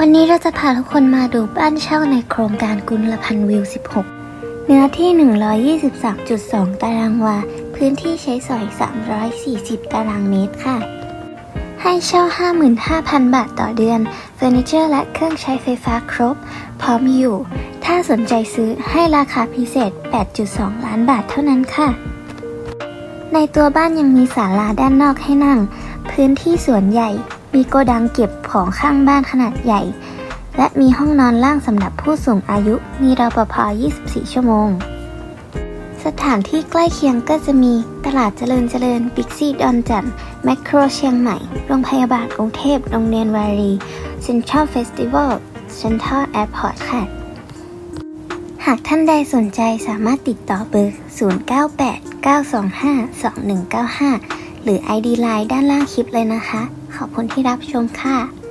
วันนี้เราจะพาทุกคนมาดูบ้านเช่าในโครงการกุลพันธ์วิว 16 เนื้อที่ 123.2 ตารางวา พื้นที่ใช้สอย 340 ตารางเมตรค่ะ ให้เช่า 55,000 บาทต่อเดือนเฟอร์นิเจอร์และเครื่องใช้ไฟฟ้าครบ พร้อมอยู่ ถ้าสนใจซื้อให้ราคาพิเศษ 8.2 ล้านบาทเท่านั้นค่ะ ในตัวบ้านยังมีศาลาด้านนอกให้นั่ง พื้นที่สวนใหญ่ มีโกดังเก็บของข้างบ้านขนาดใหญ่ และมีห้องนอนล่างสำหรับผู้สูงอายุ มีรปภ 24 ชั่วโมง สถานที่ใกล้เคียงก็จะมีตลาดเจริญเจริญบิ๊กซีดอนจันทร์แมคโครเชียงใหม่ โรงพยาบาลกรุงเทพ โรงเรียนวารีเซ็นทรัลเฟสติวัลเซ็นทรัลแอร์พอร์ตค่ะ หากท่านใดสนใจสามารถติดต่อเบอร์ 0989252195 หรือ ID Line ด้านล่างคลิปเลยนะคะ ขอบคุณที่รับชมค่ะ